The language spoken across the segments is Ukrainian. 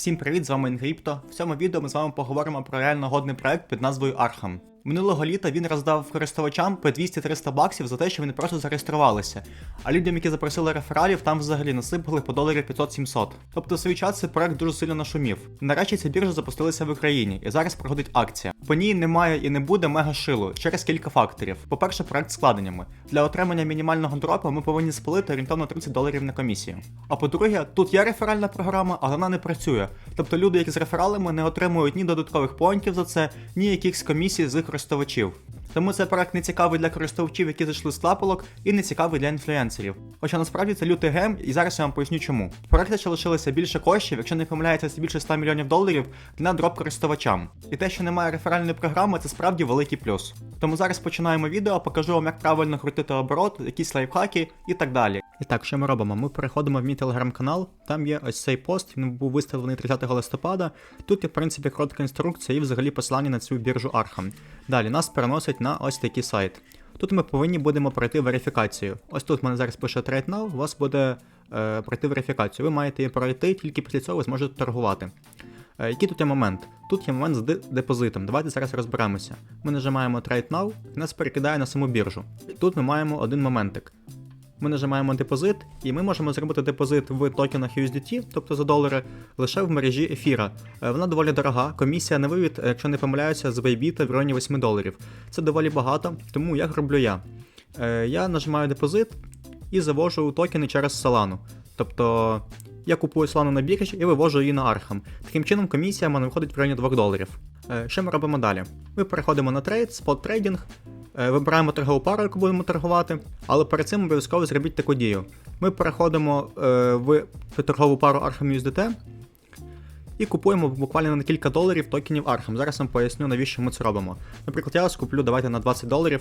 Всім привіт, з вами Інгріпто. В цьому відео ми з вами поговоримо про реально годний проект під назвою Arkham. Минулого літа він роздав користувачам по 200-300 баксів за те, що вони просто зареєструвалися. А людям, які запросили рефералів, там взагалі насипали по доларів 500-700. Тобто в свій час цей проект дуже сильно нашумів. Нарешті ця біржа запустилася в Україні, і зараз проходить акція. По ній немає і не буде мега шилу через кілька факторів. По-перше, проект складеннями. Для отримання мінімального дропу ми повинні сплити орієнтовно 30 доларів на комісію. А по-друге, тут є реферальна програма, але вона не працює. Тобто люди, які з рефералами, не отримують ні додаткових поінтів за це, ні якихось комісій з їх користувачів. Тому цей проект не цікавий для користувачів, які зайшли з клапалок, і не цікавий для інфлюенсерів. Хоча насправді це лютий гем, і зараз я вам поясню чому. В проекті ще лишилося більше коштів, якщо не помиляється, це більше 100 мільйонів доларів на дроп користувачам. І те, що немає реферальної програми, це справді великий плюс. Тому зараз починаємо відео, покажу вам, як правильно крутити оборот, якісь лайфхаки і так далі. І так, що ми робимо? Ми переходимо в мій телеграм-канал, там є ось цей пост, він був виставлений 30 листопада. Тут є, в принципі, коротка інструкція і взагалі посилання на цю біржу Arkham. Далі нас переносить на ось такий сайт. Тут ми повинні будемо пройти верифікацію. Ось тут в мене зараз пише Trade Now, у вас буде е, пройти верифікацію. Ви маєте її пройти, тільки після цього ви зможете торгувати. Е, який тут є момент? Тут є момент з депозитом. Давайте зараз розберемося. Ми нажимаємо Trade Now, нас перекидає на саму біржу. Тут ми маємо один моментик. Ми нажимаємо депозит, і ми можемо зробити депозит в токенах USDT, тобто за долари, лише в мережі ефіра. Е, Вона доволі дорога. Комісія на вивід, е, якщо не помиляюся, з Bybit в районі 8 доларів. Це доволі багато, тому як роблю я? Е, Я нажимаю депозит і завожу токени через Solana. Тобто я купую Solana на біржі і вивожу її на Arkham. Таким чином комісія в мене виходить в районі 2 доларів. Що ми робимо далі? Ми переходимо на трейд, спот трейдинг, Вибираємо торгову пару, яку будемо торгувати, але перед цим обов'язково зробіть таку дію. Ми переходимо е, в торгову пару Arkham USDT і купуємо буквально на кілька доларів токенів Arkham. Зараз вам поясню, навіщо ми це робимо. Наприклад, я вас куплю давайте на 20 доларів.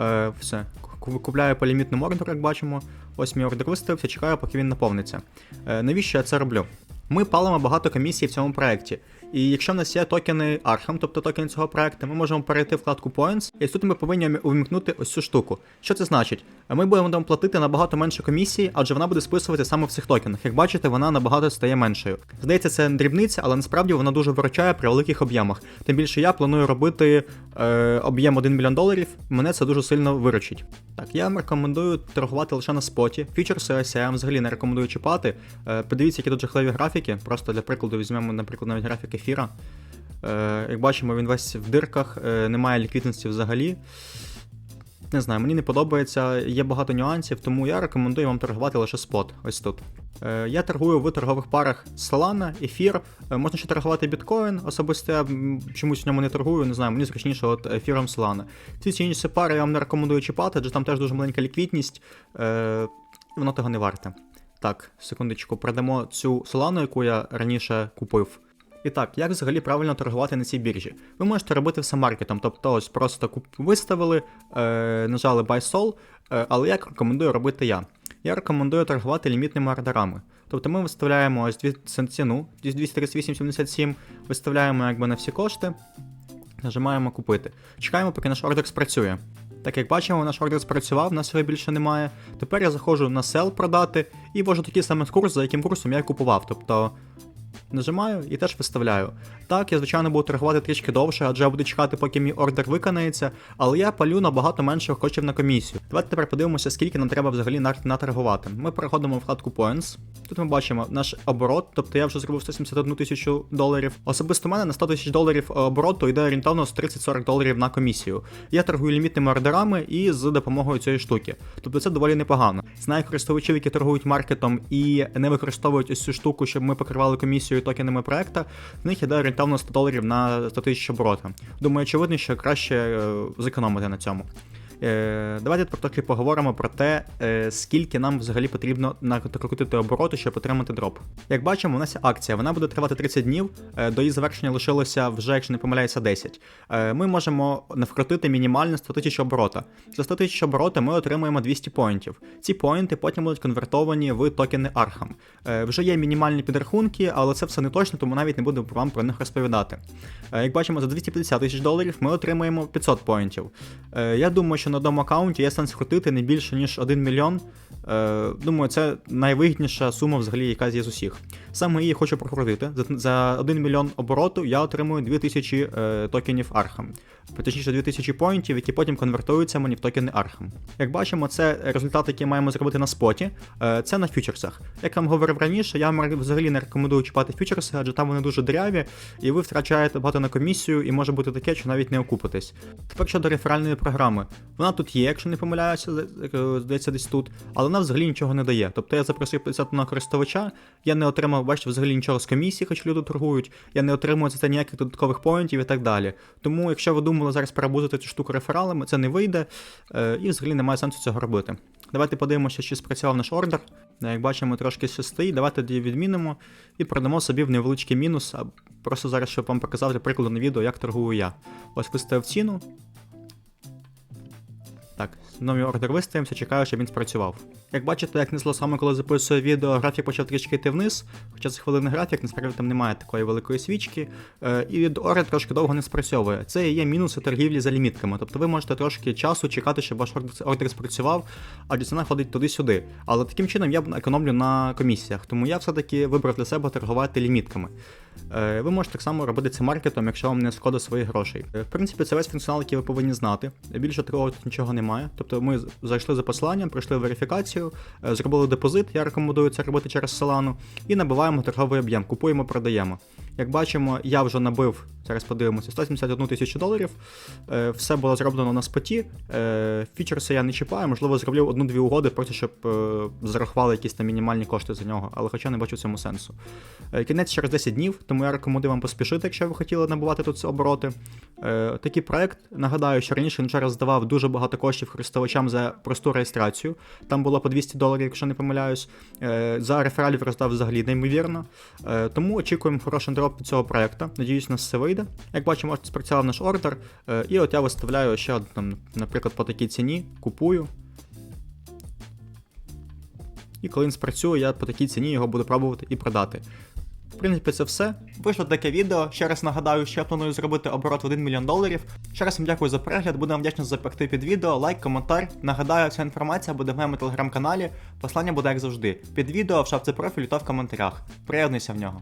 Е, все. Ку- Купляю по лімітному як бачимо. Ось мій ордер виставився, чекаю, поки він наповниться. Е, навіщо я це роблю? Ми палимо багато комісій в цьому проєкті. І якщо в нас є токени Arkham, тобто токени цього проекту, ми можемо перейти вкладку Points, і тут ми повинні увімкнути ось цю штуку. Що це значить? Ми будемо платити набагато менше комісії, адже вона буде списувати саме в цих токенах. Як бачите, вона набагато стає меншою. Здається, це дрібниця, але насправді вона дуже виручає при великих об'ємах. Тим більше я планую робити е, об'єм 1 мільйон доларів, мене це дуже сильно виручить. Так, я вам рекомендую торгувати лише на споті. Фічерси вам взагалі не рекомендую чіпати. Е, подивіться, які тут жахливі графіки. Просто для прикладу візьмемо, наприклад, навіть графік ефіра. Е, як бачимо, він весь в дирках, е, немає ліквідності взагалі. Не знаю, мені не подобається, є багато нюансів, тому я рекомендую вам торгувати лише спот. Ось тут. Е, я торгую в торгових парах Solana, ефір. Е, можна ще торгувати біткоін. Особисто я чомусь в ньому не торгую, не знаю, мені зручніше от ефіром Solana. Ці ці інші пари я вам не рекомендую чіпати, адже там теж дуже маленька ліквідність, е, воно того не варте. Так, секундочку, продамо цю Solana, яку я раніше купив. І так, як взагалі правильно торгувати на цій біржі? Ви можете робити все маркетом, тобто ось просто куп... виставили, е, нажали Buy Sol, е, але як рекомендую робити я? Я рекомендую торгувати лімітними ордерами. Тобто ми виставляємо ось ціну 238,77, виставляємо якби на всі кошти, нажимаємо купити. Чекаємо, поки наш ордер спрацює. Так як бачимо, наш ордер спрацював, нас його більше немає. Тепер я заходжу на сел продати і ввожу такий самий курс, за яким курсом я купував. Тобто Нажимаю і теж виставляю. Так, я звичайно буду торгувати трішки довше, адже я буду чекати, поки мій ордер виконається, але я палю набагато менше коштів на комісію. Давайте тепер подивимося, скільки нам треба взагалі наторгувати. Ми переходимо в вкладку Points. Тут ми бачимо наш оборот, тобто я вже зробив 171 тисячу доларів. Особисто в мене на 100 тисяч доларів обороту йде орієнтовно з 30-40 доларів на комісію. Я торгую лімітними ордерами і з допомогою цієї штуки. Тобто це доволі непогано. Знаю користувачів, які торгують маркетом і не використовують ось цю штуку, щоб ми покривали комісію токенами проекта. В них йде орієнтовно 100 доларів на 100 тисяч оборота. Думаю, очевидно, що краще е, зекономити на цьому. Е, давайте трохи поговоримо про те, е, скільки нам взагалі потрібно накрутити обороту, щоб отримати дроп. Як бачимо, у нас акція, вона буде тривати 30 днів, е, до її завершення лишилося вже, якщо не помиляюся, 10. Е, ми можемо навкрутити мінімально 100 тисяч оборота. За 100 тисяч оборота ми отримуємо 200 поінтів. Ці поінти потім будуть конвертовані в токени. Е, вже є мінімальні підрахунки, але це все не точно, тому навіть не буду вам про них розповідати. Як бачимо, за 250 тисяч доларів ми отримаємо 500 поінтів. Я думаю, що на одному аккаунті є сенс крутити не більше, ніж 1 мільйон. Е, думаю, це найвигідніша сума взагалі, яка є з усіх. Саме її хочу прокрутити. За, за 1 мільйон обороту я отримую 2000 е, токенів Архам. Точніше, 2000 поінтів, які потім конвертуються мені в токени Архам. Як бачимо, це результат, який маємо зробити на споті. Е, це на фьючерсах. Як я вам говорив раніше, я вам взагалі не рекомендую чіпати фьючерси, адже там вони дуже деряві, і ви втрачаєте багато на комісію, і може бути таке, що навіть не окупитесь. Тепер щодо реферальної програми. Вона тут є, якщо не помиляюся, е, здається, десь тут, але вона взагалі нічого не дає. Тобто я запросив 50 на користувача, я не отримав, бачите, взагалі нічого з комісії, хоч люди торгують, я не отримую за це ніяких додаткових поінтів і так далі. Тому, якщо ви думали зараз перебузити цю штуку рефералами, це не вийде, е, і взагалі немає сенсу цього робити. Давайте подивимося, чи спрацював наш ордер. Е, Як бачимо, трошки стоїть. Давайте відмінимо і продамо собі в невеличкий мінус. Просто зараз, щоб вам показати прикладу на відео, як торгую я. Ось виставив ціну. Так, новий ордер виставимося, чекаю, щоб він спрацював. Як бачите, як несло саме коли записую відео, графік почав трішки йти вниз, хоча це хвилинний графік, насправді там немає такої великої свічки, е, і ордер трошки довго не спрацьовує. Це і є мінуси торгівлі за лімітками. Тобто ви можете трошки часу чекати, щоб ваш ордер, спрацював, адже ціна ходить туди-сюди. Але таким чином я економлю на комісіях, тому я все-таки вибрав для себе торгувати лімітками. Е, Ви можете так само робити це маркетом, якщо вам не шкода своїх грошей. Е, В принципі, це весь функціонал, який ви повинні знати. Більше такого тут нічого немає. Тобто ми зайшли за посиланням, пройшли верифікацію, е, зробили депозит, я рекомендую це робити через Solana, і набиваємо торговий об'єм, купуємо, продаємо. Як бачимо, я вже набив, зараз подивимося, 171 тисячу доларів. Е, Все було зроблено на споті. Е, Фічерси я не чіпаю, можливо, зроблю одну-дві угоди, просто щоб е, зарахували якісь там мінімальні кошти за нього, але хоча не бачу в цьому сенсу. Кінець через 10 днів, тому я рекомендую вам поспішити, якщо ви хотіли набувати тут обороти. Е, Такий проект, нагадаю, що раніше він через здавав дуже багато коштів користувачам за просту реєстрацію. Там було по 200 доларів, якщо не помиляюсь. Е, За рефералів роздав взагалі неймовірно. Е, Тому очікуємо хороший дроп від цього проекту. Надіюсь, у нас все вийде. Як бачимо, спрацював наш ордер. І от я виставляю ще там, наприклад, по такій ціні, купую. І коли він спрацює, я по такій ціні його буду пробувати і продати. В принципі, це все. Вийшло таке відео. Ще раз нагадаю, що я планую зробити оборот в 1 мільйон доларів. Ще раз вам дякую за перегляд. Буду вам вдячний за пекти під відео, лайк, коментар. Нагадаю, ця інформація буде в моєму телеграм-каналі. Послання буде як завжди. Під відео в шапці профілю та в коментарях. Приєднуйся в нього.